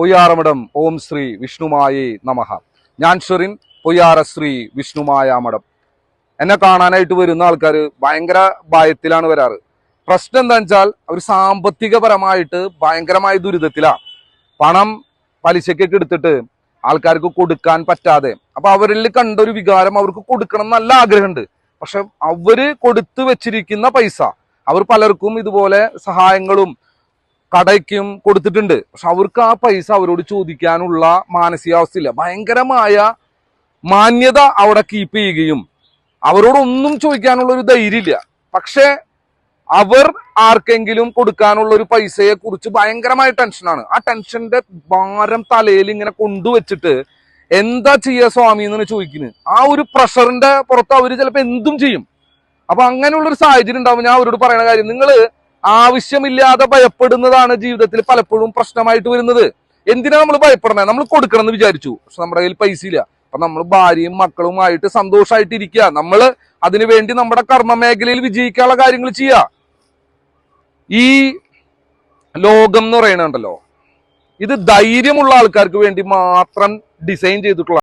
പൊയ്യാറമഠം. ഓം ശ്രീ വിഷ്ണുമായേ നമഹ. ഞാൻ ഷെറിൻ പൊയ്യാറ ശ്രീ വിഷ്ണുമായ മഠം എന്നെ കാണാനായിട്ട് വരുന്ന ആൾക്കാർ ഭയങ്കര ഭയത്തിലാണ് വരാറ്. പ്രശ്നം എന്താ വെച്ചാൽ അവർ സാമ്പത്തികപരമായിട്ട് ഭയങ്കരമായ ദുരിതത്തിലാണ് പണം പലിശക്കൊക്കെ എടുത്തിട്ട് ആൾക്കാർക്ക് കൊടുക്കാൻ പറ്റാതെ. അപ്പൊ അവരിൽ കണ്ട ഒരു വികാരം അവർക്ക് കൊടുക്കണം നല്ല ആഗ്രഹമുണ്ട്. പക്ഷെ അവർ കൊടുത്തു വെച്ചിരിക്കുന്ന പൈസ അവർ പലർക്കും ഇതുപോലെ സഹായങ്ങളും കടയ്ക്കും കൊടുത്തിട്ടുണ്ട്. പക്ഷെ അവർക്ക് ആ പൈസ അവരോട് ചോദിക്കാനുള്ള മാനസികാവസ്ഥ ഇല്ല ഭയങ്കരമായ മാന്യത അവിടെ കീപ്പ് ചെയ്യുകയും അവരോടൊന്നും ചോദിക്കാനുള്ള ഒരു ധൈര്യമില്ല. പക്ഷെ അവർ ആർക്കെങ്കിലും കൊടുക്കാനുള്ള ഒരു പൈസയെ കുറിച്ച് ഭയങ്കരമായ ടെൻഷനാണ്. ആ ടെൻഷന്റെ ഭാരം തലയിൽ ഇങ്ങനെ കൊണ്ടുവച്ചിട്ട് എന്താ ചെയ്യുക സ്വാമി എന്ന് ചോദിക്കുന്നത്. ആ ഒരു പ്രഷറിന്റെ പുറത്ത് അവർ ചിലപ്പോൾ എന്തും ചെയ്യും. അപ്പൊ അങ്ങനെയുള്ള ഒരു സാഹചര്യം ഉണ്ടാവും ഞാൻ അവരോട് പറയുന്ന കാര്യം നിങ്ങൾ ആവശ്യമില്ലാതെ ഭയപ്പെടുന്നതാണ് ജീവിതത്തിൽ പലപ്പോഴും പ്രശ്നമായിട്ട് വരുന്നത്. എന്തിനാ നമ്മൾ ഭയപ്പെടണേ? നമ്മൾ കൊടുക്കണം എന്ന് വിചാരിച്ചു. പക്ഷെ നമ്മുടെ കയ്യിൽ പൈസ ഇല്ല. അപ്പൊ നമ്മൾ ഭാര്യയും മക്കളുമായിട്ട് സന്തോഷമായിട്ട് ഇരിക്കുക നമ്മൾ അതിനുവേണ്ടി നമ്മുടെ കർമ്മ മേഖലയിൽ വിജയിക്കാനുള്ള കാര്യങ്ങൾ ചെയ്യുക. ഈ ലോകം എന്ന് പറയണുണ്ടല്ലോ ഇത് ധൈര്യമുള്ള ആൾക്കാർക്ക് വേണ്ടി മാത്രം ഡിസൈൻ ചെയ്തിട്ടുള്ള